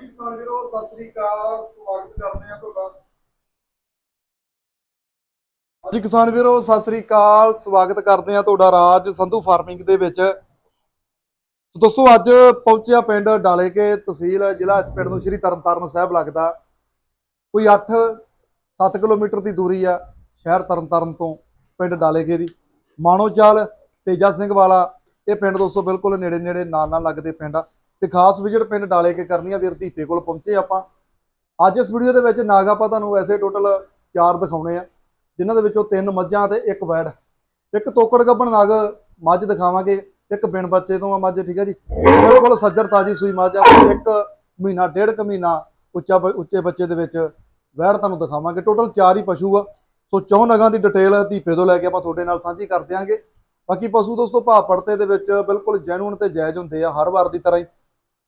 ਹਾਂਜੀ ਕਿਸਾਨ ਵੀਰੋ, ਸਤਿ ਸ੍ਰੀ ਅਕਾਲ, ਸਵਾਗਤ ਕਰਦੇ ਆ ਤੁਹਾਡਾ। ਹਾਂਜੀ ਕਿਸਾਨ ਵੀਰੋ, ਸਤਿ ਸ੍ਰੀ ਅਕਾਲ, ਸਵਾਗਤ ਕਰਦੇ ਆ ਤੁਹਾਡਾ ਰਾਜ ਸੰਧੂ ਫਾਰਮਿੰਗ ਦੇ ਵਿੱਚ। ਦੋਸਤੋ, ਅੱਜ ਪਹੁੰਚਿਆ ਪਿੰਡ ਡਾਲੇਕੇ ਤਹਿਸੀਲ, ਜ਼ਿਲ੍ਹਾ ਇਸ ਪਿੰਡ ਨੂੰ ਸ਼੍ਰੀ ਤਰਨਤਾਰਨ ਸਾਹਿਬ ਲੱਗਦਾ। ਕੋਈ 8 7 ਕਿਲੋਮੀਟਰ ਦੀ ਦੂਰੀ ਆ ਸ਼ਹਿਰ ਤਰਨਤਾਰਨ ਤੋਂ, ਪਿੰਡ ਡਾਲੇਕੇ ਦੀ। ਮਾਣੋਚਾਲ, ਤੇਜਾ ਸਿੰਘ ਵਾਲਾ, ਇਹ ਪਿੰਡ ਦੋਸਤੋ ਬਿਲਕੁਲ ਨੇੜੇ ਨੇੜੇ ਨਾਲ ਨਾਲ ਲੱਗਦੇ ਪਿੰਡ ਆ। ਤੇ ਖਾਸ ਵਿਜ਼ਿਟ ਪਿੰਡ ਡਾਲੇ ਕੇ ਕਰਨੀ ਆ, ਵੀਰ ਧੀਪੇ ਕੋਲ ਪਹੁੰਚੇ ਆਪਾਂ। ਅੱਜ ਇਸ ਵੀਡੀਓ ਦੇ ਵਿੱਚ ਨਾਗ ਆਪਾਂ ਤੁਹਾਨੂੰ ਵੈਸੇ ਟੋਟਲ ਚਾਰ ਦਿਖਾਉਣੇ ਆ, ਜਿਨ੍ਹਾਂ ਦੇ ਵਿੱਚੋਂ ਤਿੰਨ ਮੱਝਾਂ ਤੇ ਇੱਕ ਵੈੜ। ਇੱਕ ਤੋਕੜ ਗੱਬਣ ਨਾਗ ਮੱਝ ਦਿਖਾਵਾਂਗੇ, ਇੱਕ ਬਿਨ ਬੱਚੇ ਤੋਂ ਆ ਮੱਝ, ਠੀਕ ਹੈ ਜੀ? ਬਿਲਕੁਲ ਸੱਜਰ ਤਾਜੀ ਸੂਈ ਮੱਝ ਆ ਇੱਕ ਮਹੀਨਾ, ਡੇਢ ਕੁ ਮਹੀਨਾ ਉੱਚਾ ਬ- ਉੱਚੇ ਬੱਚੇ ਦੇ ਵਿੱਚ ਵੈੜ ਤੁਹਾਨੂੰ ਦਿਖਾਵਾਂਗੇ। ਟੋਟਲ ਚਾਰ ਹੀ ਪਸ਼ੂ ਆ। ਸੋ ਚੌਂ ਨਗਾਂ ਦੀ ਡਿਟੇਲ ਧੀਪੇ ਤੋਂ ਲੈ ਕੇ ਆਪਾਂ ਤੁਹਾਡੇ ਨਾਲ ਸਾਂਝੀ ਕਰ ਦਿਆਂਗੇ। ਬਾਕੀ ਪਸ਼ੂ ਦੋਸਤੋ, ਭਾਅ ਪੜਤੇ ਦੇ ਵਿੱਚ ਬਿਲਕੁਲ ਜੈਨੂਨ ਤੇ ਜਾਇਜ਼ ਹੁੰਦੇ ਆ, ਹਰ ਵਾਰ ਦੀ ਤਰ੍ਹਾਂ ਹੀ।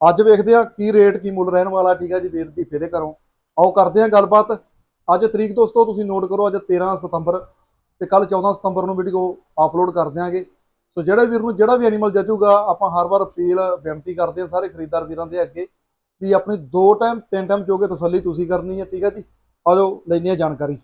ਅੱਜ ਵੇਖਦੇ ਆ ਕੀ ਰੇਟ ਕੀ ਮੁੱਲ ਰਹਿਣ ਵਾਲਾ ਠੀਕ ਹੈ ਜੀ ਵੀਰ ਦੇ ਘਰੋਂ। ਆਓ ਕਰਦੇ ਆ ਗੱਲਬਾਤ। ਅੱਜ ਤਰੀਕ ਦੋਸਤੋ ਤੁਸੀਂ ਨੋਟ ਕਰੋ ਅੱਜ 13 ਸਤੰਬਰ ਤੇ ਕੱਲ 14 ਸਤੰਬਰ ਨੂੰ ਵੀਡੀਓ ਅਪਲੋਡ ਕਰ ਦਿਆਂਗੇ। ਸੋ ਜਿਹੜੇ ਵੀਰ ਨੂੰ ਜਿਹੜਾ ਵੀ ਐਨੀਮਲ ਜੱਜੂਗਾ ਆਪਾਂ ਹਰ ਵਾਰ ਅਪੀਲ ਬੇਨਤੀ ਕਰਦੇ ਆ ਸਾਰੇ ਖਰੀਦਦਾਰ ਵੀਰਾਂ ਦੇ ਅੱਗੇ ਵੀ ਆਪਣੀ ਦੋ ਟਾਈਮ ਤਿੰਨ ਟਾਈਮ ਚੋਗੇ ਤਸੱਲੀ ਤੁਸੀਂ ਕਰਨੀ ਹੈ ਠੀਕ ਹੈ ਜੀ। ਆਜੋ ਲੈਣੀ ਆ ਜਾਣਕਾਰੀ।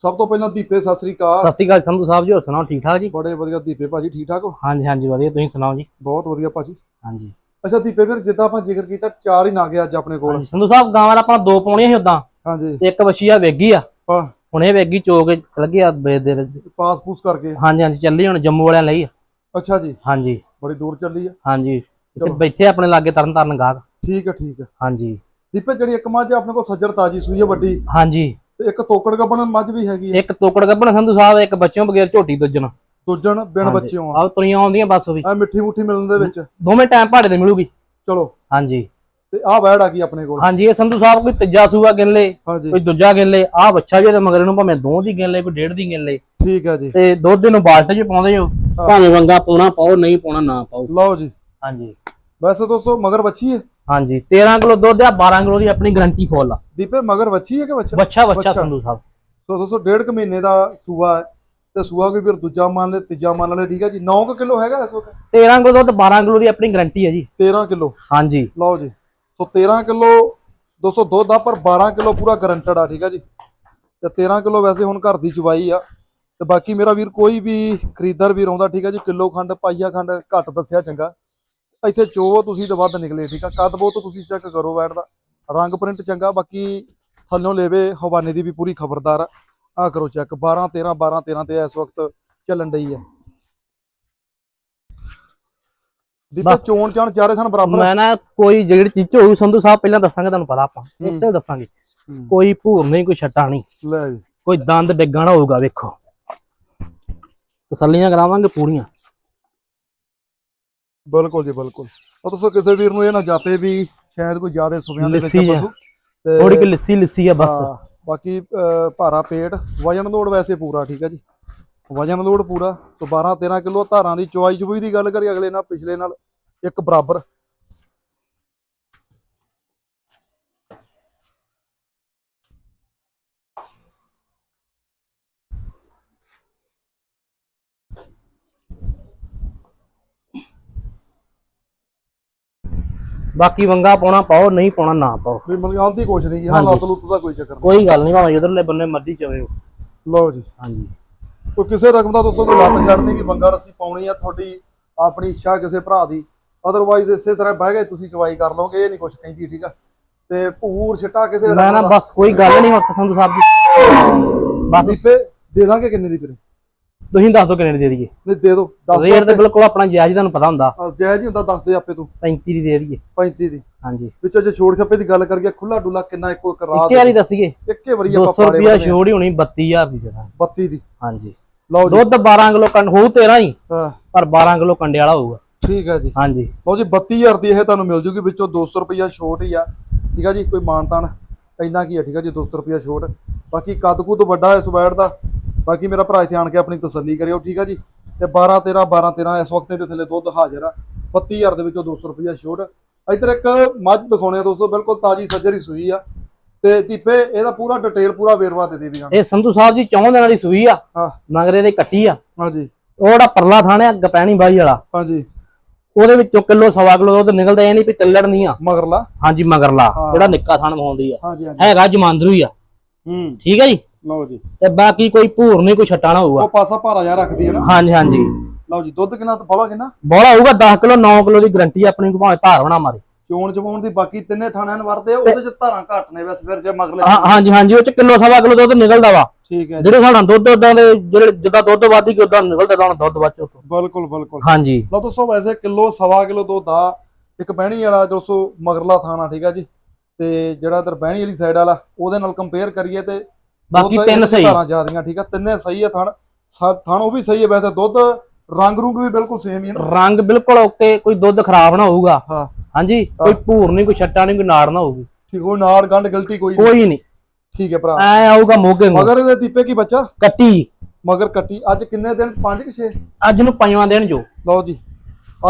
ਸਭ ਤੋਂ ਪਹਿਲਾਂ ਦੀਪੇ ਸਤਿ ਸ੍ਰੀ ਅਕਾਲ। ਸਤਿ ਸ਼੍ਰੀ ਅਕਾਲ ਸੰਧੂ ਸਾਹਿਬ ਜੀ ਹੋਰ ਸੁਣਾਓ ਠੀਕ ਠਾਕ ਜੀ? ਬੜੇ ਵਧੀਆ ਦੀਪੇ ਭਾਜੀ ਠੀਕ ਠਾਕ ਹੋ? ਹਾਂਜੀ ਹਾਂਜੀ ਵਧੀਆ ਤੁਸੀਂ ਸੁਣਾਓ ਜੀ? ਬਹੁਤ ਵਧੀਆ ਭਾਜੀ। ਹਾਂਜੀ। ਅੱਛਾ ਦੀਪੇ ਵੀਰ ਜਿੱਦਾਂ ਆਪਾਂ ਜ਼ਿਕਰ ਕੀਤਾ ਚਾਰ ਹੀ ਨਾਗੇ ਅੱਜ ਆਪਣੇ ਕੋਲ। ਸੰਧੂ ਸਾਹਿਬ ਗਾਵਾਂ ਦਾ ਆਪਾਂ ਦੋ ਪਾਉਣੀਆਂ ਸੀ ਉਦਾਂ ਹਾਂਜੀ। ਇੱਕ ਵਸ਼ੀਆ ਵੇਗੀ ਆ। ਆਹ। ਹੁਣ ਇਹ ਵੇਗੀ ਚੋਕ ਲੱਗੇ ਆ ਬੇਦੇ ਪਾਸ ਪੂਸ ਕਰਕੇ। ਹਾਂਜੀ ਹਾਂਜੀ ਚੱਲੀ ਹੁਣ ਜੰਮੂ ਵਾਲਿਆਂ ਲਈ ਆ। ਅੱਛਾ ਜੀ। ਹਾਂਜੀ। ਬੜੀ ਦੂਰ ਚੱਲੀ ਆ। ਹਾਂਜੀ। ਇੱਥੇ ਚਲੋ। ਬੈਠੇ ਆਪਣੇ ਲਾਗੇ ਤਰਨ ਤਾਰਨ ਗਾਹਕ। ਠੀਕ ਹੈ ਠੀਕ ਹੈ ਹਾਂਜੀ। ਦੀਪੇ ਜਿਹੜੀ ਇੱਕ ਮੱਝ ਆਪਣੇ ਕੋਲ ਸੱਜਰ ਤਾਜੀ ਸੂਈ ਹੈ ਵੱਡੀ। ਹਾਂਜੀ। ਤੇ ਇੱਕ ਤੋਕੜ ਗੱਬਣ ਮੱਝ ਵੀ ਹੈਗੀ ਹੈ ਇੱਕ ਤੋਕੜ ਗੱਬਣ ਸੰਧੂ ਸਾਹਿਬ ਇੱਕ ਬੱਚਿਆਂ ਬਗੈਰ ਝੋਟੀ ਦੁੱਜਣ। ਦੂਜਣ ਬਿਨ ਹਾਂਜੀ। ਬੱਚਿਓ ਆ ਆਹ ਤੁਰੀਆਂ ਆਉਂਦੀਆਂ ਬਸ ਉਹ ਵੀ। ਐ ਮਿੱਠੀ ਮੁੱਠੀ ਮਿਲਣ ਦੇ ਵਿੱਚ। ਦੋਵੇਂ ਟਾਈਮ ਭਾੜੇ ਦੇ ਮਿਲੂਗੀ। ਚਲੋ। ਹਾਂਜੀ। ਤੇ ਆਹ ਵੈੜ ਆ ਗਈ ਆਪਣੇ ਕੋਲ। ਹਾਂਜੀ ਇਹ ਸੰਧੂ ਸਾਹਿਬ ਕੋਈ ਤੀਜਾ ਸੂਆ ਗਿਣ ਲੇ ਹਾਂਜੀ। ਕੋਈ ਦੂਜਾ ਗਿਣ ਲੇ ਆਹ ਬੱਚਾ ਵੀ ਇਹਦੇ ਮਗਰ ਨੂੰ ਭਾਵੇਂ ਦੋ ਦੀ ਗਿਣ ਲੇ ਕੋਈ ਡੇਢ ਦੀ ਗਿਣ ਲੇ। ਠੀਕ ਹੈ ਜੀ। ਤੇ ਦੁੱਧ ਨੂੰ ਬਾਲਟੇ 'ਚ ਪਾਉਂਦੇ ਹੋ। ਭਾਵੇਂ ਵੰਗਾ ਪਾਉਣਾ ਪਾਓ ਨਹੀਂ ਪਾਉਣਾ ਨਾ ਪਾਓ। ਲਓ ਜੀ। ਹਾਂਜੀ। ਵੈਸੇ ਦੋਸਤੋ ਮਗਰ ਵੱਛੀ ਹੈ ਹਾਂਜੀ। 13 ਕਿਲੋ ਦੁੱਧ ਆ 12 ਕਿਲੋ ਦੀ ਆਪਣੀ ਗਾਰੰਟੀ ਫੁੱਲ ਆ। ਦੀਪੇ ਮਗਰ ਵੱਛੀ ਹੈ ਕਿ ਬੱਚਾ ਬੱਚਾ ਬੱਚਾ ਬੱਚਾ। ਸੰਧੂ ਸਾਹਿਬ। ਸੋ ਦੋਸਤੋ ਡੇਢ ਕੁ ਮਹੀਨੇ ਦਾ ਸੂਆ ਹੈ ਤੇ ਸੂਆ ਕੋਈ ਫਿਰ ਦੂਜਾ ਮੰਨ ਲੈ ਤੀਜਾ ਮੰਨ ਲੈ ਠੀਕ ਹੈ ਜੀ? 9 ਕਿਲੋ ਹੈਗਾ ਇਸ ਵਕਤ? 13 ਕਿਲੋ ਦੁੱਧ 12 ਕਿਲੋ ਦੀ ਆਪਣੀ ਗਾਰੰਟੀ ਹੈ ਜੀ। 13 ਕਿਲੋ? ਹਾਂਜੀ। ਲਓ ਜੀ। ਸੋ 13 ਕਿਲੋ 200 ਦੁੱਧ ਆ ਪਰ 12 ਕਿਲੋ ਪੂਰਾ ਗਰੰਟਡ ਆ ਠੀਕ ਆ ਜੀ? ਤੇ 13 ਕਿਲੋ ਵੈਸੇ ਹੁਣ ਘਰ ਦੀ ਚਵਾਈ ਆ। ਤੇ ਬਾਕੀ ਮੇਰਾ ਵੀਰ ਕੋਈ ਵੀ ਖਰੀਦਦਾਰ ਵੀਰ ਆਉਂਦਾ ਠੀਕ ਆ ਜੀ? ਕਿਲੋ ਖੰਡ ਪਾਈਆ ਖੰਡ ਘੱਟ ਦੱਸਿਆ ਚੰਗਾ। ਇੱਥੇ ਚੋਵੋ ਤੁਸੀਂ ਤੇ ਵੱਧ ਨਿਕਲੇ ਠੀਕ ਆ? ਕਦ ਬਹੁਤ ਤੁਸੀਂ ਚੈੱਕ ਕਰੋ ਵੈਟ ਦਾ। ਰੰਗ ਪ੍ਰਿੰਟ ਚੰਗਾ ਬਾਕੀ ਥੱਲੋਂ ਲੈਵੇ ਹਵਾਨੇ ਦੀ ਵੀ ਪੂਰੀ ਖਬਰਦਾਰ ਆ। ਆ ਕਰੋ ਚੈੱਕ 12 13 12 13 ਤੇ ਇਸ ਵਕਤ ਚੱਲਣ ਡਈ ਆ ਦੀਪਾ। ਚੋਣ ਚਾਣ ਚਾਰੇ ਥਣ ਬਰਾਬਰ? ਮੈਂ ਨਾ ਕੋਈ ਜਿਹੜੀ ਚੀਜ਼ ਹੋਊ ਸੰਧੂ ਸਾਹਿਬ ਪਹਿਲਾਂ ਦੱਸਾਂਗੇ ਤੁਹਾਨੂੰ ਪਤਾ ਆਪਾਂ। ਹੂੰ। ਇਸੇ ਦੱਸਾਂਗੇ। ਹੂੰ, ਕੋਈ ਭੂਰ ਨਹੀਂ ਕੋਈ ਛੱਟਾ ਨਹੀਂ। ਲੈ ਜੀ। ਕੋਈ ਦੰਦ ਡਿੱਗਣਾ ਹੋਊਗਾ ਵੇਖੋ। ਤਸੱਲੀਆਂ ਕਰਾਵਾਂਗੇ ਪੂਰੀਆਂ। ਬਿਲਕੁਲ ਜੀ ਬਿਲਕੁਲ। ਉਹ ਤੁਸੀਂ ਕਿਸੇ ਵੀਰ ਨੂੰ ਇਹ ਨਾ ਜਾਪੇ ਵੀ ਸ਼ਾਇਦ ਕੋਈ ਜ਼ਿਆਦਾ ਸੁਵਿਆਂ ਦੇ ਵਿੱਚ। ਪਸ਼ੂ। ਥੋੜੀ ਕਿ ਲੱਸੀ ਲੱਸੀ ਆ ਬਸ। ਹਾਂ, ਬਾਕੀ ਅਹ, ਭਾਰਾ ਪੇਟ ਵਜਨ ਲੋਡ ਵੈਸੇ ਪੂਰਾ ਠੀਕ ਹੈ ਜੀ। ਵਜਨ ਲੋਡ ਪੂਰਾ ਸੋ 12 13 ਕਿਲੋ ਧਾਰਾਂ ਦੀ ਚੁਆਈ ਚੁਬਈ ਦੀ ਗੱਲ ਕਰੀ ਅਗਲੇ ਨਾਲ ਪਿਛਲੇ ਨਾਲ ਇੱਕ ਬਰਾਬਰ। ਬਾਕੀ ਵੰਗਾ ਪਾਉਣਾ ਪਾਓ ਨਹੀਂ ਪਾਉਣਾ ਨਾ ਪਾਓ। ਵੀ ਮਲਗਾਲ ਦੀ ਕੁਛ ਨਹੀਂ ਹੈ ਹਾਂਜੀ। ਲੱਤ ਲੁੱਤ ਦਾ ਕੋਈ ਚੱਕਰ ਨਹੀਂ। ਕੋਈ ਗੱਲ ਨਹੀਂ ਭਾਵੇਂ ਇਧਰਲੇ ਬੰਨੇ ਮਰਜ਼ੀ ਚਵੇ ਲਓ ਜੀ। ਹਾਂਜੀ। ਕੋਈ ਕਿਸੇ ਰਕਮ ਦਾ ਦੋਸਤੋ ਕੋਈ ਲੱਤ ਛੱਡਦੀ ਕਿ ਬੰਗਾ ਰੱਸੀ ਪਾਉਣੀ ਆ ਤੁਹਾਡੀ ਆਪਣੀ ਇੱਛਾ ਕਿਸੇ ਭਰਾ ਦੀ। ਅਦਰਵਾਈਜ਼ ਇਸੇ ਤਰ੍ਹਾਂ ਬਹਿ ਗਏ ਤੁਸੀਂ ਚਵਾਈ ਕਰ ਲਓਗੇ ਇਹ ਨਹੀਂ ਕੁਛ ਕਹਿੰਦੀ ਠੀਕ ਆ? ਤੇ ਭੂਰ ਛਿੱਟਾ ਕਿਸੇ ਮੈਂ ਰਕਮ ਨਾ ਦਾ। ਬਸ ਕੋਈ ਗੱਲ ਨਹੀਂ ਹੁਣ ਸੰਧੂ ਸਾਹਿਬ ਜੀ। ਬਸ। ਦੀਪੇ ਦੇ ਦਾਂਗੇ ਕਿੰਨੇ ਦੀ ਵੀਰੇ? ਤੁਸੀਂ ਦੱਸ ਦਿਓ ਕਿੰਨੇ ਦੀ ਦੇ ਦਈਏ। ਨਹੀਂ ਦੇ ਦੋ 10 ਰੇਟ ਤੇ ਬਿਲਕੁਲ ਆਪਣਾ ਜਾਇਜ਼ ਤੁਹਾਨੂੰ ਪਤਾ ਹੁੰਦਾ। ਜਾਇਜ਼ ਹੀ ਹੁੰਦਾ ਦੱਸ ਦੇ ਆਪੇ ਤੂੰ। 35 ਦੀ ਦੇ ਦਈਏ। 35 ਦੀ। ਹਾਂਜੀ। ਵਿੱਚੋਂ ਜੇ ਛੋੜ ਛੱਪੇ ਦੀ ਗੱਲ ਕਰੀਏ ਖੁੱਲਾ ਡੁੱਲਾ ਕਿੰਨਾ ਇੱਕੋ ਇੱਕ ਰਾਤ ਇੱਕੇ ਵਾਲੀ ਦੱਸੀਏ। ਇੱਕੇ ਵਾਰੀ ਆਪਾਂ 200 ਪਾੜੇ ਰੁਪਿਆ। ਛੋੜ ਹੀ ਹੋਣੀ 32000 ਦੀ ਜਗ੍ਹਾ 32 ਦੀ। ਹਾਂਜੀ। ਲਓ ਜੀ। ਦੁੱਧ 12 ਕਿਲੋ ਕੰਡ ਹੋਊ 13 ਹੀ ਹਾਂ, ਪਰ 12 ਕਿਲੋ ਕੰਡੇ ਵਾਲਾ ਹੋਊਗਾ। ਠੀਕ ਹੈ ਜੀ। ਹਾਂਜੀ। ਲਓ ਜੀ 32000 ਦੀ ਇਹ ਤੁਹਾਨੂੰ ਮਿਲ ਜੂਗੀ ਵਿੱਚੋਂ 200 ਰੁਪਿਆ ਛੋਟ ਹੀ ਆ। ਠੀਕ ਆ ਜੀ ਕੋਈ ਮਾਨਤਾਨ ਇੰਨਾ ਕੀ ਆ ਠੀਕ ਆ ਜੀ 200 ਰੁਪਿਆ ਛੋਟ। ਬਾਕੀ ਕੱਦ ਕੁੱਦ ਵੱਡਾ ਹੈ ਸੁਬੈੜ ਦਾ। ਬਾਕੀ ਮੇਰਾ ਭਰਾ ਇੱਥੇ ਆਣ ਕੇ ਆਪਣੀ ਤਸੱਲੀ ਕਰਿਓ ਠੀਕ ਆ ਜੀ? ਤੇ 12 13 12 13 ਇਸ ਵਕਤ ਦੇ ਥੱਲੇ ਦੁੱਧ ਹਾਜ਼ਰ ਆ। 32000 ਦੇ ਵਿੱਚੋਂ 200 ਰੁਪਿਆ ਛੋਟ। ਇੱਧਰ ਇੱਕ ਮੱਝ ਦਿਖਾਉਣੇ ਆ ਦੋਸਤੋ ਬਿਲਕੁਲ ਤਾਜੀ ਸੱਜਰ ਹੀ ਸੂਈ ਆ। ਤੇ ਦੀਪੇ ਇਹਦਾ ਪੂਰਾ ਡਿਟੇਲ ਪੂਰਾ ਵੇਰਵਾ ਦੇ ਦੇ ਵੀ ਇਹ ਸੰਧੂ ਸਾਹਿਬ ਜੀ ਚੌਂ ਦਿਨਾਂ ਦੀ ਸੂਈ ਆ ਹਾਂ। ਮਗਰੇ ਦੇ ਕੱਟੀ ਆ। ਹਾਂਜੀ। ਉਹ ਜਿਹੜਾ ਪਰਲਾ ਥਾਣਾ ਗਪੈਣੀ ਬਾਈ ਵਾਲਾ। ਹਾਂਜੀ। ਉਹਦੇ ਵਿੱਚੋਂ ਕਿਲੋ ਸਵਾ ਕਿਲੋ ਦੁੱਧ ਨਿਕਲਦਾ ਇਹ ਨਹੀਂ ਵੀ ਤਿੱਲੜ ਨਹੀਂ ਆ। ਮਗਰਲਾ। ਹਾਂਜੀ ਮਗਰਲਾ। ਜਿਹੜਾ ਨਿੱਕਾ ਥਣ ਮਹਾਉਂਦੀ ਆ। ਹੈਗਾ ਜਮਾਂਦਰੂ ਹੀ ਆ। ਹੂੰ। ਠੀਕ ਹੈ ਜੀ? ਲਓ ਜੀ। ਤੇ ਬਾਕੀ ਕੋਈ ਭੂਰ ਨਹੀਂ ਕੋਈ ਛੱਟਾ ਨਾ ਹੋਊਗਾ। ਉਹ ਪਾਸਾ ਭਾਰਾ ਜਿਹਾ ਰੱਖਦੀ ਹੈ ਨਾ? ਹਾਂਜੀ ਹਾਂਜੀ। ਲਓ ਜੀ ਦੁੱਧ ਕਿੰਨਾ ਤੇ ਬੋਲਾ ਕਿੰਨਾ? ਬੋਲਾ ਹੋਊਗਾ 10 ਕਿਲੋ 9 ਕਿਲੋ ਦੀ ਗਰੰਟੀ ਆਪਣੀ ਭਾਵੇਂ ਧਾਰ ਬਣਾ ਮਾਰੇ। ਚੋਣ ਚਵਾਉਣ ਦੀ ਬਾਕੀ ਤਿੰਨੇ ਥਾਣਿਆਂ ਨੂੰ ਵਰਦੇ ਉਹਦੇ ਚ ਧਾਰਾਂ ਘੱਟ ਨੇ ਵੈਸੇ ਫਿਰ ਜੇ ਮਗਰਲੇ ਹਾਂ- ਹਾਂਜੀ ਹਾਂਜੀ ਉਹ ਚ ਕਿਲੋ ਸਵਾ ਕਿਲੋ ਦੁੱਧ ਨਿਕਲਦਾ ਵਾ। ਠੀਕ ਹੈ ਜੀ। ਜਿਹੜੇ ਸਾਡਾ ਦੁੱਧ ਉਦਾਂ ਦੇ ਜਿਹੜੇ ਜਿੱਦਾਂ ਦੁੱਧ ਵੱਧ ਗਈ ਉਦਾਂ ਨਿਕਲਦਾ ਤਾਂ ਦੁੱਧ ਵੱਧ ਚੋ ਬਿਲਕੁਲ ਬਿਲਕੁਲ। ਹਾਂਜੀ। ਲਓ ਦੋਸਤੋ ਵੈਸੇ ਕਿਲੋ ਸਵਾ ਕਿਲੋ ਦੁੱਧ ਆ ਇੱਕ ਬਹਿਣੀ ਵਾਲਾ ਦੋਸਤੋ ਮਗਰਲਾ ਥਾਣਾ ਠੀਕ ਆ ਜੀ। ਤੇ ਜਿਹੜਾ ਇਧਰ ਬਹਿਣੀ ਵਾਲੀ ਸਾਈਡ ਵਾਲਾ ਉਹਦੇ ਨਾਲ ਕੰਪੇਅਰ ਕਰੀਏ ਤੇ ਬਾਕੀ ਦੁੱਧ ਤਿੰਨ ਇਹਦੇ ਸਹੀ। ਧਾਰਾਂ ਜ਼ਿਆਦੀਆਂ ਠੀਕ ਆ? ਤਿੰਨੇ ਸਹੀ ਆ ਥਣ। ਸਾ- ਥਣ ਉਹ ਵੀ ਸਹੀ ਹੈ ਵੈਸੇ ਦੁੱਧ ਰੰਗ ਰੂੰਗ ਵੀ ਬਿਲਕੁਲ ਸੇਮ ਹੀ ਹੈ ਨਾ। ਰੰਗ ਬਿਲਕੁਲ ਓਕੇ ਕੋਈ ਦੁੱਧ ਖਰਾਬ ਨਾ ਹੋਊਗਾ। ਹਾਂ। ਹਾਂਜੀ ਕੋਈ ਭੂਰ ਨਹੀਂ ਕੋਈ ਛੱਟਾ ਨਹੀਂ ਕੋਈ ਨਾੜ ਨਾ ਹੋਊਗੀ। ਠੀਕ ਉਹ ਨਾੜ ਗੰਢ ਗਲਤੀ ਕੋਈ ਨਹੀਂ ਕੋਈ ਨਹੀਂ ਠੀਕ ਹੈ ਭਰਾ। ਐ ਆਊਗਾ ਮੋਗੇ ਨੂੰ। ਮਗਰ ਇਹਦੇ ਦੀਪੇ ਕੀ ਬੱਚਾ? ਕੱਟੀ। ਮਗਰ ਕੱਟੀ। ਅੱਜ ਕਿੰਨੇ ਦਿਨ ਪੰਜ ਕਿ 6 ਅੱਜ ਨੂੰ ਪੰਜਵਾਂ ਦਿਨ ਜੋ। ਲਓ ਜੀ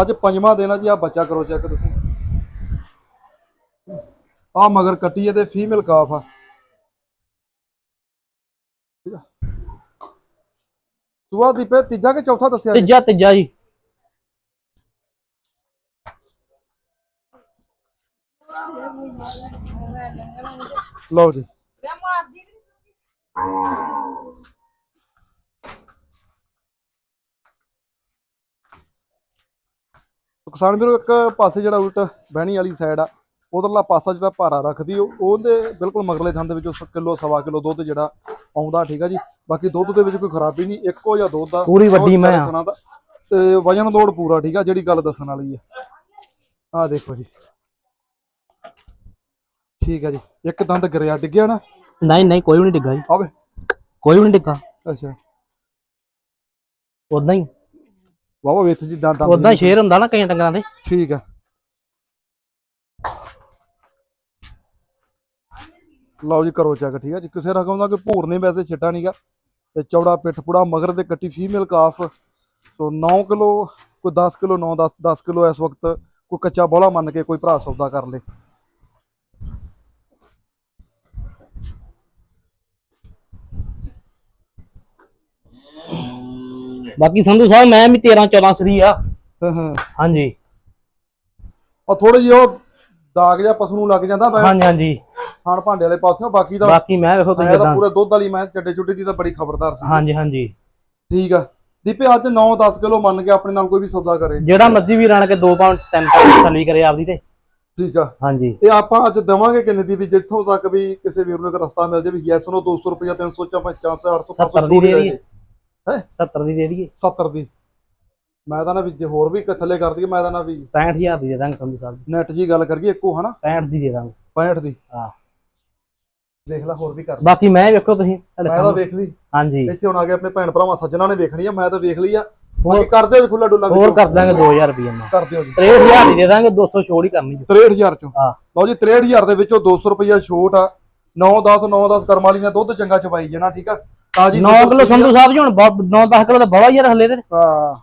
ਅੱਜ ਪੰਜਵਾਂ ਦਿਨ ਆ ਜੀ ਆ ਬੱਚਾ ਕਰੋ ਚੈੱਕ ਤੁਸੀਂ। ਆ ਮਗਰ ਕੱਟੀ ਹੈ ਤੇ ਫੀਮੇਲ ਕਾਫ ਆ। ਸੁਆ ਦੀਪੇ ਤੀਜਾ ਕਿ ਚੌਥਾ ਦੱਸਿਆ ਜੀ? ਤੀਜਾ ਤੀਜਾ ਜੀ। ਲਓ ਜੀ। ਕਿਸਾਨ ਵੀਰੋ ਇੱਕ ਪਾਸੇ ਜਿਹੜਾ ਉਲਟ ਬਹਿਣੀ ਵਾਲੀ ਸਾਈਡ ਆ ਉਧਰਲਾ ਪਾਸਾ ਜਿਹੜਾ ਭਾਰਾ ਰੱਖਦੀ ਉਹ ਉਹਦੇ ਬਿਲਕੁਲ ਮਗਰਲੇ ਥਣ ਦੇ ਵਿੱਚੋਂ ਕਿਲੋ ਸਵਾ ਕਿਲੋ ਦੁੱਧ ਜਿਹੜਾ ਆਉਂਦਾ ਠੀਕ ਆ ਜੀ। ਬਾਕੀ ਦੁੱਧ ਦੇ ਵਿੱਚ ਕੋਈ ਖਰਾਬੀ ਨਹੀਂ ਇੱਕੋ ਜਿਹਾ ਦੁੱਧ ਆ। ਪੂਰੀ ਵੱਡੀ ਮੈਂ ਆ। ਤੇ ਵਜਨ ਲੋਡ ਪੂਰਾ ਠੀਕ ਆ ਜਿਹੜੀ ਗੱਲ ਦੱਸਣ ਵਾਲੀ ਆ। ਆ ਦੇਖੋ ਜੀ। ਠੀਕ ਆ ਜੀ। ਇੱਕ ਦੰਦ ਗਰਿਆ ਡਿੱਗਿਆ ਨਾ? ਨਹੀਂ ਨਹੀਂ ਕੋਈ ਵੀ ਨਹੀਂ ਡਿੱਗਾ ਜੀ। ਆਵੇ ਕੋਈ ਵੀ ਨਹੀਂ ਡਿੱਗਾ। ਅੱਛਾ। ਉਦਾਂ ਹੀ। ਵਾਵਾ ਵੇਥ ਜੀ ਦੰਦ ਦੰਦ ਉਦਾਂ ਸ਼ੇਰ ਹੁੰਦਾ ਨਾ ਕਈ ਡੰਗਰਾਂ ਦੇ। ਠੀਕ ਆ। ਲਓ ਜੀ ਕਰੋ ਚੈੱਕ ਠੀਕ ਆ ਜੀ। ਕਿਸੇ ਰਕਮ ਦਾ ਕੋਈ ਭੂਰ ਨਹੀਂ ਵੈਸੇ ਛਿੱਟਾ ਨਹੀਂਗਾ ਤੇ ਚੌੜਾ ਪਿੱਠ ਪੁੜਾ ਮਗਰ ਤੇ ਕੱਟੀ ਫੀਮੇਲ ਕਾਫ ਸੋ 9 ਕਿਲੋ ਕੋਈ 10 ਕਿਲੋ 9 10 10 ਕਿਲੋ ਇਸ ਵਕਤ ਕੋਈ ਕੱਚਾ ਬੋਲਾ ਮੰਨ ਕੇ ਕੋਈ ਭਰਾ ਸੌਦਾ ਕਰ ਲੇ। ਬਾਕੀ ਸੰਧੂ ਸਾਹਿਬ ਮੈਂ ਵੀ 13 14 ਸਰੀ ਆ। ਹਾਂ ਹਾਂ। ਹਾਂਜੀ। ਉਹ ਥੋੜੇ ਜਿਹੇ ਦਾਗ ਜਿਹਾ ਪਸ਼ੂ ਨੂੰ ਲੱਗ ਜਾਂਦਾ ਹਾਂਜੀ ਹਾਂਜੀ। ਖਾਣ ਭਾਂਡੇ ਵਾਲੇ ਪਾਸਿਓਂ ਬਾਕੀ ਦਾ ਬਾਕੀ ਮੈਂ ਵੇਖੋ ਤੁਸੀਂ ਮੈਂ ਤਾਂ ਪੂਰੇ ਦੁੱਧ ਵਾਲੀ ਮੈਂ ਚੱਡੇ ਚੁੱਡੇ ਦੀ ਤਾਂ ਬੜੀ ਖਬਰਦਾਰ ਸੀ। ਹਾਂਜੀ ਹਾਂਜੀ। ਠੀਕ ਆ। ਦੀਪੇ ਅੱਜ 9 10 ਕਿਲੋ ਮੰਨ ਕੇ ਆਪਣੇ ਨਾਲ ਕੋਈ ਵੀ ਸੌਦਾ ਕਰੇ। ਜਿਹੜਾ ਮਰਜ਼ੀ ਵੀ ਰਣ ਕੇ 2 ਪਾਉਂਡ 3 ਪਾਉਂਡ ਥੱਲੀ ਕਰੇ ਆਪਦੀ ਤੇ। ਠੀਕ ਆ। ਹਾਂਜੀ। ਇਹ ਆਪਾਂ ਅੱਜ ਦਵਾਂਗੇ ਕਿੰਨੇ ਦੀ ਵੀ ਜਿੱਥੋਂ ਤੱਕ ਵੀ ਕਿਸੇ ਵੀਰ ਨੂੰ ਇੱਕ ਰਸਤਾ ਮਿਲ ਜਾਵੇ ਯੈਸ ਨੂੰ 200 ਰੁਪਇਆ 300 ਚਾਹ 400 800 70 ਦੀ ਦੇ ਦਈਏ। ਹੈਂ? 70 ਦੀ ਦੇ ਦਈਏ। 70 ਦੀ। ਮੈਂ ਤਾਂ ਨਾ ਵੀ ਜੇ ਹੋਰ ਵੀ ਥੱਲੇ ਕਰ ਦਈਏ ਮੈਂ ਤਾਂ ਨਾ ਵੀ 65000 ਦੀ ਦੇ ਦਾਂਗੇ ਸੰਧੂ ਸਾਹਿਬ ਨੈਟ ਜੀ ਗੱਲ ਕਰੀਏ ਇੱਕੋ ਹਨਾ? 65 ਦੀ ਦੇ ਦਾਂਗੇ। 65 ਦੀ। ਹਾਂ। ਦੇਖ ਲੈ ਹੋਰ ਵੀ ਕਰ। ਬਾਕੀ ਮੈਂ ਵੇਖੋ ਤੁਸੀਂ ਤੁਹਾਡੇ ਮੈਂ ਤਾਂ ਸਾਹਮਣੇ। ਵੇਖ ਲਈ। ਹਾਂਜੀ। ਇੱਥੇ ਹੁਣ ਆ ਕੇ ਆਪਣੇ ਭੈਣ ਭਰਾਵਾਂ ਸੱਜਣਾ ਨੇ ਵੇਖਣੀ ਆ ਮੈਂ ਤਾਂ ਵੇਖ ਲਈ ਆ। ਬਾਕੀ ਕਰਦੇ ਹੋ ਖੁੱਲਾ ਡੁੱਲਾ ਹੋਰ ਕਰ ਦਾਂਗੇ 2000 ਰੁਪਏ ਨਾਲ ਕਰ ਦਿਓ ਜੀ। 63000 ਦੀ ਦੇ ਦਾਂਗੇ 200 ਛੋੜ ਹੀ ਕਰਨੀ ਜੀ। 63000 ਚੋਂ। ਹਾਂ। ਲਓ ਜੀ 63000 ਦੇ ਵਿੱਚੋਂ 200 ਰੁਪਇਆ ਛੋਟ ਆ। 9 10 9 10 ਕਰਮ ਵਾਲੀ ਨੇ ਦੁੱਧ ਚੰਗਾ ਚਵਾਈ ਜਾਣਾ ਠੀਕ ਆ? ਤਾਜੀ 9 ਕਿਲੋ ਸੰਧੂ ਸਾਹਿਬ ਜੀ ਹੁਣ 9 10 ਕਿਲੋ ਤਾਂ ਬੜਾ ਹੀ ਆ ਹਲੇ ਤੇ ਹਾਂ।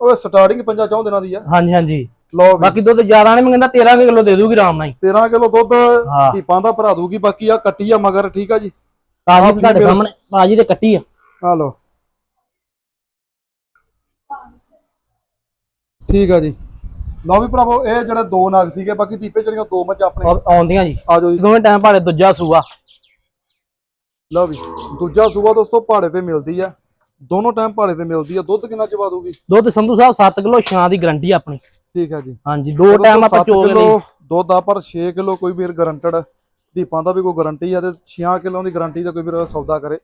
ਉਹ ਸਟਾਰਟਿੰਗ ਪੰਜਾਂ ਚੌਂ ਦਿਨਾਂ ਦੀ ਆ। ਹਾਂਜੀ ਹਾਂਜੀ। ਲਓ ਵੀ। ਬਾਕੀ ਦੁੱਧ ਜ਼ਿਆਦਾ ਨਹੀਂ ਮੰਗਦਾ 13 ਕੁ ਕਿਲੋ ਦੇ ਦੂਗੀ ਆਰਾਮ ਨਾਲ ਹੀ। 13 ਕਿਲੋ ਦੁੱਧ ਹਾਂ। ਧੀਪਾਂ ਦਾ ਭਰਾ ਦੂਗੀ ਬਾਕੀ ਆ ਕੱਟੀ ਆ ਮਗਰ ਠੀਕ ਆ ਜੀ? ਤਾਜੀ ਹਾਂ, ਤੇ ਤੁਹਾਡੇ female- ਸਾਹਮਣੇ ਤਾਜੀ ਤੇ ਕੱਟੀ ਆ। ਆ ਲਓ। ਠੀਕ ਆ ਜੀ। ਲਓ ਵੀ ਭਰਾਵੋ ਇਹ ਜਿਹੜੇ ਦੋ ਨਾਗ ਸੀਗੇ ਬਾਕੀ ਦੀਪੇ ਜਿਹੜੀਆਂ ਦੋ ਮੱਝ ਆਪਣੇ ਔਰ ਆਉਂਦੀਆਂ ਜੀ। ਆ ਜਾਓ ਜੀ। ਦੋਵੇਂ ਟਾਈਮ ਭਾਲੇ ਦੂਜਾ ਸੂਆ। ਲਓ ਵੀ ਦੂਜਾ ਸੂਆ ਦੋਸਤੋ ਪਹਾੜੇ ਤੇ ਮਿਲਦੀ ਆ। ਦੋਨੋਂ ਟਾਈਮ ਪਹਾੜੇ ਤੇ ਮਿਲਦੀ ਆ। ਦੁੱਧ ਕਿੰਨਾ ਚਵਾ ਦੂਗੀ? ਦੁੱਧ ਸੰਧੂ ਸਾਹਿਬ 7 ਕਿਲੋ ਛਾਂ ਦੀ ਗਰੰਟੀ ਆਪਣੀ। ਠੀਕ ਆ ਜੀ। ਹਾਂਜੀ ਦੋ ਟਾਈਮ ਆਪਾਂ ਚੋਗ ਲਈ ਕਿਲੋ ਦੁੱਧ ਆ ਪਰ 6 ਕਿਲੋ ਕੋਈ ਵੀਰ ਗਰੰਟਡ ਦੀਪਾਂ ਦਾ ਵੀ ਕੋਈ ਗਾਰੰਟੀ ਆ ਤੇ 6 ਕਿਲੋ ਦੀ ਗਾਰੰਟੀ ਦਾ ਕੋਈ ਵੀਰ ਸੌਦਾ ਕਰੇ।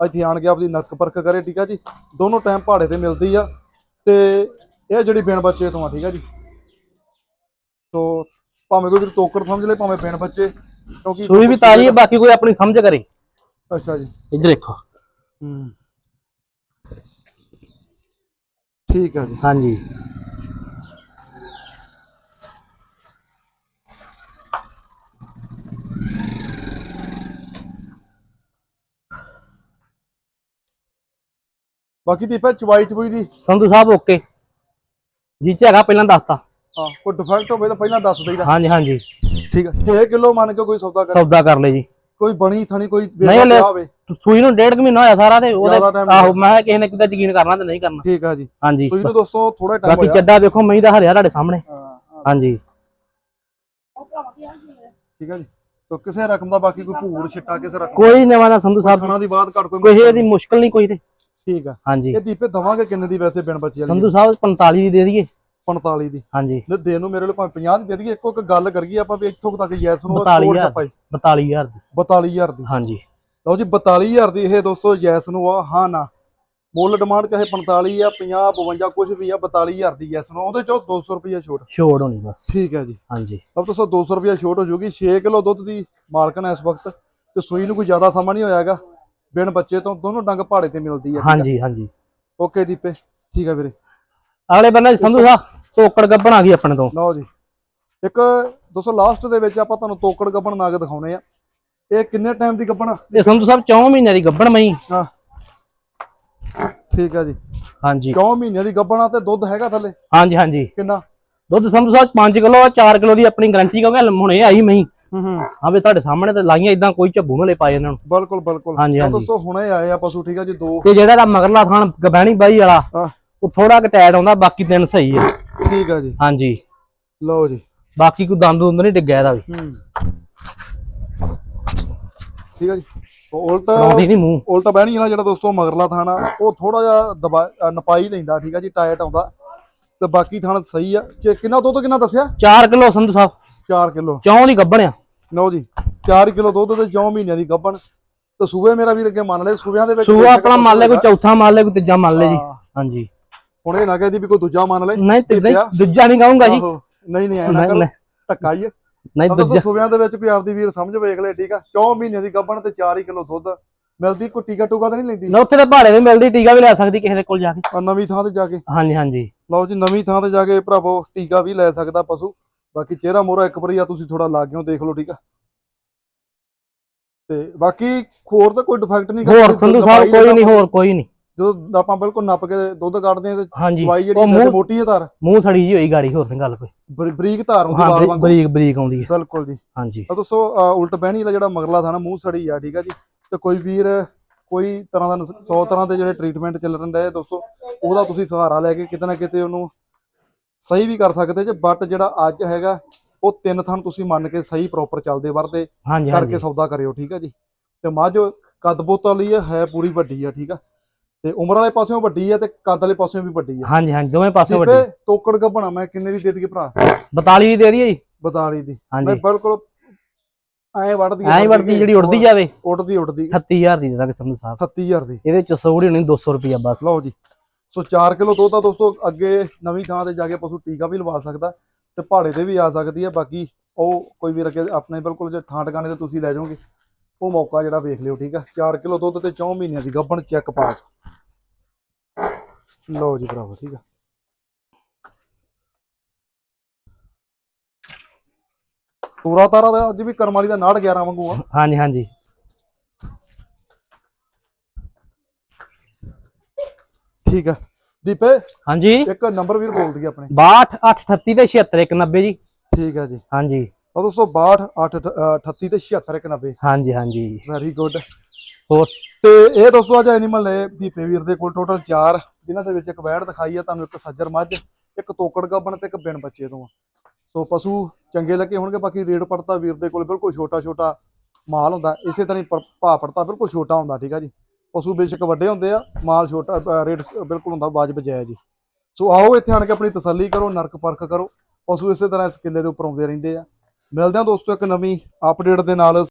ਇੱਥੇ ਆਣ ਕੇ ਆਪਦੀ ਨੱਕ ਪਰਖ ਕਰੇ ਠੀਕ ਆ ਜੀ। ਦੋਨੋਂ ਟਾਈਮ ਪਹਾੜੇ ਤੇ ਮਿਲਦੀ ਆ। ਤੇ ਇਹ ਜਿਹੜੀ ਬਿਨ ਬੱਚੇ ਤੋਂ ਆ ਠੀਕ ਆ ਜੀ। ਸੋ ਭਾਵੇਂ ਕੋਈ ਵੀਰ ਤੋਕੜ ਸਮਝ ਲੈ ਭਾਵੇਂ ਬਿਨ ਬੱਚੇ ਕਿਉਂਕਿ ਸੂਈ ਵੀ ਤਾਜੀ ਹੈ ਬਾਕੀ ਕੋਈ ਆਪਣੀ ਸਮਝ ਕਰੇ। ਅੱਛਾ ਜੀ। ਇੱਧਰ ਦੇਖੋ। ਹੂੰ। ਠੀਕ ਆ ਜੀ। ਹਾਂਜੀ। ਬਾਕੀ ਦੀਪਾ ਚਵਾਈ ਚਵੂਈ ਦੀ। ਸੰਧੂ ਸਾਹਿਬ ਓਕੇ ਜੀ ਚ ਹੈਗਾ ਪਹਿਲਾਂ ਦੱਸਤਾ। ਹਾਂ ਕੋਈ ਡਿਫੈਕਟ ਹੋਵੇ ਤਾਂ ਪਹਿਲਾਂ ਦੱਸ ਦੇਈਦਾ। ਹਾਂਜੀ ਹਾਂਜੀ। ਠੀਕ ਆ 6 ਕਿਲੋ ਮੰਨ ਕੇ ਕੋਈ ਸੌਦਾ ਕਰੇ। ਸੌਦਾ ਕਰ ਲੈ ਜੀ। ਕੋਈ ਬਣੀ ਥਣੀ ਕੋਈ ਨਹੀਂ ਹਲੇ- ਹੋਵੇ। ਸੂਈ ਨੂੰ ਡੇਢ ਕੁ ਮਹੀਨਾ ਹੋਇਆ ਸਾਰਾ ਤੇ ਉਹਦੇ ਆਹੋ ਮੈਂ ਕਿਸੇ ਨੇ ਕਿਤੇ ਯਕੀਨ ਕਰਨਾ ਤੇ ਨਹੀਂ ਕਰਨਾ। ਠੀਕ ਆ ਜੀ। ਹਾਂਜੀ। ਤੁਸੀਂ ਨੂੰ ਦੋਸਤੋ ਥੋੜਾ ਟਾਈਮ ਬਾਕੀ ਹੋਇਆ। ਚੱਡਾ ਵੇਖੋ ਮਈ ਦਾ ਹਰਿਆ ਤੁਹਾਡੇ ਸਾਹਮਣੇ। ਹਾਂਜੀ। ਠੀਕ ਆ ਜੀ। ਸੋ ਕਿਸੇ ਰਕਮ ਦਾ ਬਾਕੀ ਕੋਈ ਭੂਰ ਛਿੱਟਾ ਕਿਸੇ ਰਕਮ ਕੋਈ ਨਵਾਂ ਨਾ ਸੰਧੂ ਸਾਹਿਬ। ਦੀ ਬਾਤ ਘੱਟ ਕੋਈ ਕੋਈ ਇਹਦੀ ਮੁਸ਼ਕਲ ਨਹੀਂ ਕੋਈ ਤੇ। ਠੀਕ ਆ। ਹਾਂਜੀ। ਇਹ ਦੀਪੇ ਦਵਾਂਗੇ ਕਿੰਨੇ ਦੀ ਵੈਸੇ ਬਿਨ ਬੱਚੀ ਵਾਲੀ ਸੰਧੂ ਸਾਹਿਬ 45 ਦੀ ਦੇ ਦਈਏ। 45 ਦੀ। ਹਾਂਜੀ। ਨੇ ਦੇਣ ਨੂੰ ਮੇਰੇ ਲਈ ਭਾਵੇਂ 50 ਦੀ ਦੇ ਦਈਏ। ਇੱਕੋ ਇੱਕ ਗੱਲ ਕਰੀਏ ਆਪਾਂ ਵੀ ਇੱਥੋਂ ਤੱਕ ਯੈਸ ਨੂੰ 42,000 ਪਾਈ 42000 ਦੀ 42000 ਦੀ। ਹਾਂਜੀ। ਲਓ ਜੀ 42000 ਦੀ ਇਹ ਦੋਸਤੋ ਯੈਸ ਨੂੰ ਆ ਹਾਂ ਨਾ। ਮੁੱਲ ਡਿਮਾਂਡ ਚਾਹੇ 45 ਆ 50 52 ਕੁਝ ਵੀ ਆ 42000 ਦੀ ਯੈਸ ਨੂੰ ਉਹਦੇ ਚੋਂ 200 ਰੁਪਏ ਛੋਟ। ਛੋੜ ਹੋਣੀ ਬਸ। ਠੀਕ ਹੈ ਜੀ। ਹਾਂਜੀ। ਅਬ ਦੋਸਤੋ 200 ਰੁਪਏ ਛੋਟ ਹੋ ਜੂਗੀ। 6 ਕਿਲੋ ਦੁੱਧ ਦੀ ਮਾਲਕਨ ਹੈ ਇਸ ਵਕਤ। ਤੇ ਸੂਈ ਨੂੰ ਕੋਈ ਜ਼ਿਆਦਾ ਸਮਾਂ ਨਹੀਂ ਹੋਇਆਗਾ ਬਿਨ ਬੱਚੇ ਤੋਂ ਦੋਨੋਂ ਡੰਗ ਪਹਾੜੇ ਤੇ ਮਿਲਦੀ ਹੈ ਹਾਂਜੀ ਹਾਂਜੀ। ਓਕੇ ਦੀਪੇ ਠੀਕ ਹੈ ਵੀਰੇ। ਅਗਲੇ ਬੰਨੇ ਸੰਧੂ ਸਾਹਿਬ ਤੋਕੜ ਗੱਬਣ ਆ ਗਈ ਆਪਣੇ ਤੋਂ। ਲਓ ਜੀ। ਇੱਕ ਦੋਸਤੋ ਲਾਸਟ ਦੇ ਵਿੱਚ ਆਪਾਂ ਤੁਹਾਨੂੰ ਤੋਕੜ ਗੱਬਣ ਨਾਗ ਦਿਖਾਉਣੇ ਆ। ਇਹ ਕਿੰਨੇ ਟਾਈਮ ਦੀ ਗੱਬਣ ਆ? ਇਹ ਸੰਧੂ ਸਾਹਿਬ 4 ਮਹੀਨਿਆਂ ਦੀ ਗੱਬਣ ਮਈ ਹਾਂ। ਠੀਕ ਆ ਜੀ। ਹਾਂਜੀ। ਕਿਉਂ ਮਹੀਨੇ ਦੀ ਗੱਬਣ ਆ ਤੇ ਦੁੱਧ ਹੈਗਾ ਥੱਲੇ? ਹਾਂਜੀ ਹਾਂਜੀ। ਕਿੰਨਾ? ਦੁੱਧ ਸੰਧੂ ਸਾਹਿਬ 5 ਕਿਲੋ 4 ਕਿਲੋ ਦੀ ਆਪਣੀ ਗਾਰੰਟੀ ਕਿਉਂਕਿ ਹੁਣੇ ਆਈ ਮਈ ਹੂੰ। ਹੂੰ ਹਾਂ ਵੀ ਤੁਹਾਡੇ ਸਾਹਮਣੇ ਤੇ ਲਾਈਆਂ ਇਦਾਂ ਕੋਈ ਝੱਬੂ ਨਾ ਲੈ ਪਾਏ ਇਹਨਾਂ ਨੂੰ। ਬਿਲਕੁਲ ਬਿਲਕੁਲ। ਹਾਂਜੀ, ਹਾਂਜੀ। ਦੋਸਤੋ ਹੁਣੇ ਆਏ ਆ ਪਸ਼ੂ ਠੀਕ ਆ ਜੀ ਦੋ। ਤੇ ਜਿਹੜਾ ਦਾ ਮਗਰਲਾ ਥਾਣ ਗਬੈਣੀ ਬਾਈ ਵਾਲਾ ਹਾਂ। ਉਹ ਥੋੜਾ ਕੁ ਟਾਇਟ ਆਉਂਦਾ ਬਾਕੀ ਦਿਨ ਸਹੀ ਹੈ ਠੀਕ ਆ ਜੀ। ਹਾਂਜੀ। ਲਓ ਜੀ। ਬਾਕੀ ਕੋਈ ਦੰਦ ਦੁੰਦ ਨਹੀਂ ਡਿੱਗਿਆ ਇਹਦਾ ਵੀ। ਹੂੰ। ਠੀਕ ਆ ਜੀ। ਉਲਟ ਪਰੌਂਠੀ ਨਹੀਂ ਮੂੰਹ। ਉਲਟ ਬਹਿਣੀ ਵਾਲਾ ਜਿਹੜਾ ਦੋਸਤੋ ਮਗਰਲਾ ਥਾਣਾ ਉਹ ਥੋੜਾ ਜਿਹਾ ਦਬਾ ਅ, ਨਪਾਈ ਲੈਂਦਾ ਠੀਕ ਆ ਜੀ ਟਾਇਟ ਆਉਂਦਾ। ਤੇ ਬਾਕੀ ਥਾਣਾ ਸਹੀ ਆ। ਜੇ ਕਿੰਨਾ ਦੁੱਧ ਕਿੰਨਾ ਦੱਸਿਆ? 4 ਕਿਲੋ ਸੰਧੂ ਸਾਹਿਬ। 4 ਕਿਲੋ। ਚੌਂ ਦੀ ਗੱਬਣ ਆ ਲਓ ਜੀ 4 ਕਿਲੋ ਦੁੱਧ ਤੇ 4 ਮਹੀਨਿਆਂ ਦੀ ਗੱਭਣ। ਤੇ ਸੂਬੇ ਮੇਰਾ ਵੀਰ ਅੱਗੇ ਮੰਨ ਲੈ ਸੂਬਿਆਂ ਦੇ ਵਿੱਚ ਬੇਸ਼ੱਕ ਆਪਣਾ ਮੰਨ ਲੈ ਕੋਈ। ਚੌਥਾ ਮੰਨ ਲੈ ਕੋਈ ਤੀਜਾ ਮੰਨ ਲੈ ਜੀ। ਹਾਂਜੀ। ਹੁਣ ਇਹ ਨਾ ਕਹਦੀ ਵੀ ਕੋਈ ਦੂਜਾ ਮੰਨ ਲੈ ਨਹੀਂ ਤੇ ਪਿਆ। ਦੂਜਾ ਨਹੀਂ ਕਹੂੰਗਾ ਜੀ। ਨਹੀਂ ਨਹੀਂ ਐ ਨਾ ਨਹੀਂ, ਕਰੋ। ਧੱਕਾ ਹੀ ਨਹੀਂ ਦੂਜਾ। ਸੂਬਿਆਂ ਦੇ ਵਿੱਚ ਵੀ ਆਪਦੀ ਵੀਰ ਸਮਝ ਵੇਖ ਲੈ ਠੀਕ ਆ। 4 ਮਹੀਨਿਆਂ ਦੀ ਗੱਭਣ ਤੇ 4 ਹੀ ਕਿਲੋ ਦੁੱਧ। ਮਿਲਦੀ ਕੋਈ ਟੀਕਾ ਟੂਕਾ ਤਾਂ ਨਹੀਂ ਲੈਂਦੀ? ਨਾ ਉੱਥੇ ਤਾਂ ਭਾੜੇ ਵੀ ਮਿਲਦੀ ਟੀਕਾ ਵੀ ਲੈ ਸਕਦੀ ਕਿਸੇ ਦੇ ਕੋਲ ਜਾ ਕੇ। ਨਵੀਂ ਥਾਂ ਤੇ ਜਾ ਕੇ। ਹਾਂਜੀ ਹਾਂਜੀ। ਲਓ ਜੀ ਨਵੀਂ ਥਾਂ ਤੇ ਜਾ ਕੇ ਭਰਾਵੋ ਟੀਕਾ ਵੀ ਲੈ ਸਕਦਾ ਪਸ਼ੂ। ਬਾਕੀ ਚਿਹਰਾ ਮੋਰਾ ਇੱਕ ਵਾਰੀ ਆ ਤੁਸੀਂ ਥੋੜਾ ਲਾਗਿਓ ਦੇਖ ਲਓ ਠੀਕ ਆ? ਤੇ ਬਾਕੀ ਹੋਰ ਤਾਂ ਕੋਈ ਡਿਫੈਕਟ ਨਹੀਂ ਹੋਰ ਸੰਧੂ ਸਾਹਿਬ ਕੋਈ ਨਹੀਂ ਹੋਰ ਕੋਈ ਨਹੀਂ। ਜਦੋਂ ਆਪਾਂ ਬਿਲਕੁਲ ਨੱਪ ਕੇ ਦੁੱਧ ਕੱਢਦੇ ਆ ਤੇ ਦਵਾਈ ਜਿਹੜੀ ਮੋਟੀ ਹੈ ਧਾਰ। ਮੂੰਹ ਸੜੀ ਜੀ ਹੋਈ ਗਾੜੀ ਹੋਰ ਨਹੀਂ ਗੱਲ ਕੋਈ। ਬਰੀ- ਬਰੀਕ ਧਾਰ ਹੁੰਦੀ ਵਾਲ ਵਾਂਗੂ। ਬਰੀਕ ਬਰੀਕ ਆਉਂਦੀ ਹੈ ਬਿਲਕੁਲ ਜੀ। ਹਾਂਜੀ। ਤਾਂ ਦੋਸਤੋ ਉਲਟ ਬਹਿਣੀ ਵਾਲਾ ਜਿਹੜਾ ਮਗਰਲਾ ਥਾਣਾ ਮੂੰਹ ਸੜੀ ਆ ਠੀਕ ਆ ਜੀ? ਤੇ ਕੋਈ ਵੀਰ ਕੋਈ ਤਰ੍ਹਾਂ ਦਾ 100 ਤਰ੍ਹਾਂ ਦੇ ਜਿਹੜੇ ਟ੍ਰੀਟਮੈਂਟ ਚੱਲ ਰਹੇ ਆ ਦੋਸਤੋ ਉਹਦਾ ਤੁਸੀਂ ਸਹਾਰਾ ਲੈ ਕੇ ਕਿਤੇ ਨਾ ਕਿਤੇ ਉਹਨੂੰ ਸਹੀ ਵੀ ਕਰ ਸਕਦੇ ਜੇ ਬਟ ਜਿਹੜਾ ਅੱਜ ਹੈਗਾ ਉਹ ਤਿੰਨ ਥਣ ਤੁਸੀਂ ਮੰਨ ਕੇ ਸਹੀ ਪ੍ਰੋਪਰ ਚੱਲਦੇ ਵਰਦੇ ਕਰਕੇ ਸੌਦਾ ਕਰਿਓ ਠੀਕ ਆ ਜੀ। ਤੇ ਮੱਝ ਕੱਦ ਬੋਤ ਵਾਲੀ ਹੈ ਪੂਰੀ ਵੱਡੀ ਆ ਠੀਕ ਆ। ਤੇ ਉਮਰ ਵਾਲੇ ਪਾਸਿਓਂ ਵੱਡੀ ਆ ਤੇ ਕੱਦ ਵਾਲੇ ਪਾਸਿਓਂ ਵੀ ਵੱਡੀ ਆ। ਹਾਂਜੀ ਹਾਂਜੀ ਦੋਵੇਂ ਪਾਸੇ ਵੱਡੀ। ਤੋਕੜ ਗੱਭਣਾ ਮੈਂ ਕਿੰਨੇ ਦੀ ਦੇ ਦਈਏ ਭਰਾ? 42 ਦੀ ਦੇ ਦਈਏ ਜੀ। 42 ਦੀ। ਮੈਂ ਹਾਂਜੀ ਬਿਲਕੁਲ ਐਂ ਵੜਦੀ ਐਂ ਹੀ ਵਰਦੀ ਜਿਹੜੀ ਉੜਦੀ ਜਾਵੇ। ਉੱਡਦੀ ਉੱਡਦੀ। 38000 ਦੀ ਦੇ ਦਾਂਗੇ ਸੰਧੂ ਸਾਹਿਬ 38000 ਦੀ। ਇਹਦੇ ਚ ਸੌੜੀ ਹੋਣੀ 200 ਰੁਪਿਆ ਬਸ। ਲਓ ਜੀ। ਸੋ 4 ਕਿਲੋ ਦੁੱਧ ਆ ਦੋਸਤੋ, ਅੱਗੇ ਨਵੀਂ ਥਾਂ ਤੇ ਜਾ ਕੇ ਪਸ਼ੂ ਟੀਕਾ ਵੀ ਲਵਾ ਸਕਦਾ ਤੇ ਪਹਾੜੇ ਤੇ ਵੀ ਆ ਸਕਦੀ ਹੈ। ਬਾਕੀ ਉਹ ਕੋਈ ਵੀ ਅੱਗੇ ਆਪਣੇ ਬਿਲਕੁਲ ਜੇ ਥਾਂ ਟਿਕਾਣੇ ਤੇ ਤੁਸੀਂ ਲੈ ਜਾਓਗੇ, ਉਹ ਮੌਕਾ ਜਿਹੜਾ ਵੇਖ ਲਿਓ, ਠੀਕ ਆ? 4 ਕਿਲੋ ਦੁੱਧ ਤੇ 4 ਮਹੀਨਿਆਂ ਦੀ ਗੱਭਣ ਚੈੱਕ ਪਾਸ। ਲਓ ਜੀ ਭਰਾਵਾ, ਠੀਕ ਆ? ਤੂਰਾ ਤਾਰਾ ਦਾ ਅੱਜ ਵੀ ਕਰਮਾਲੀ ਦਾ ਦਾ 911 ਵਾਂਗੂ ਆ। ਹਾਂਜੀ ਹਾਂਜੀ। ਠੀਕ ਆ। ਦੀਪੇ ਹਾਂਜੀ। ਇੱਕ ਨੰਬਰ ਵੀਰ ਬੋਲ ਦਈਏ ਆਪਣੇ। 62 838 ਤੇ 76 190 ਜੀ। ਠੀਕ ਆ ਜੀ। ਹਾਂਜੀ। ਉਹ ਦੋਸਤੋ 62 8 38 ਤੇ 76 190 ਹਾਂਜੀ ਹਾਂਜੀ। ਵੈਰੀ ਗੁੱਡ ਹੋਰ? ਤੇ ਇਹ ਦੋਸਤੋ ਅੱਜ ਐਨੀਮਲ ਨੇ ਦੀਪੇ ਵੀਰ ਦੇ ਕੋਲ ਟੋਟਲ 4 ਜਿਨ੍ਹਾਂ ਦੇ ਵਿੱਚ ਇੱਕ ਵੈੜ ਦਿਖਾਈ ਆ ਤੁਹਾਨੂੰ ਇੱਕ ਸੱਜਰ ਮੱਝ ਇੱਕ ਤੋਕੜ ਗੱਬਣ ਤੇ ਇੱਕ ਬਿਨ ਬੱਚੇ ਤੋਂ। ਸੋ ਪਸ਼ੂ ਚੰਗੇ ਲੱਗੇ ਹੋਣਗੇ ਬਾਕੀ ਰੇਡ ਪੜਤਾ ਵੀਰ ਦੇ ਕੋਲ ਬਿਲਕੁਲ ਛੋਟਾ ਛੋਟਾ ਮਾਲ ਹੁੰਦਾ। ਇਸੇ ਤਰ੍ਹਾਂ ਹੀ ਭਾਅ ਪੜਤਾ ਬਿਲਕੁਲ ਛੋਟਾ ਹੁੰਦਾ ਠੀਕ ਆ ਜੀ। ਪਸ਼ੂ ਬੇਸ਼ੱਕ ਵੱਡੇ ਹੁੰਦੇ ਆ, ਮਾਲ ਛੋਟਾ ਰੇਟ ਬਿਲਕੁਲ ਹੁੰਦਾ ਵਾਜਬ ਜਾਇਜ਼ ਜੀ। ਸੋ ਆਓ ਇੱਥੇ ਆਣ ਕੇ ਆਪਣੀ ਤਸੱਲੀ ਕਰੋ, ਨਰਕ ਪਰਖ ਕਰੋ। ਪਸ਼ੂ ਇਸੇ ਤਰ੍ਹਾਂ ਇਸ ਕਿੱਲੇ ਦੇ ਉੱਪਰ ਆਉਂਦੇ ਰਹਿੰਦੇ ਆ। ਮਿਲਦੇ ਹਾਂ ਦੋਸਤੋ ਇੱਕ ਨਵੀਂ ਅਪਡੇਟ ਦੇ ਨਾਲ।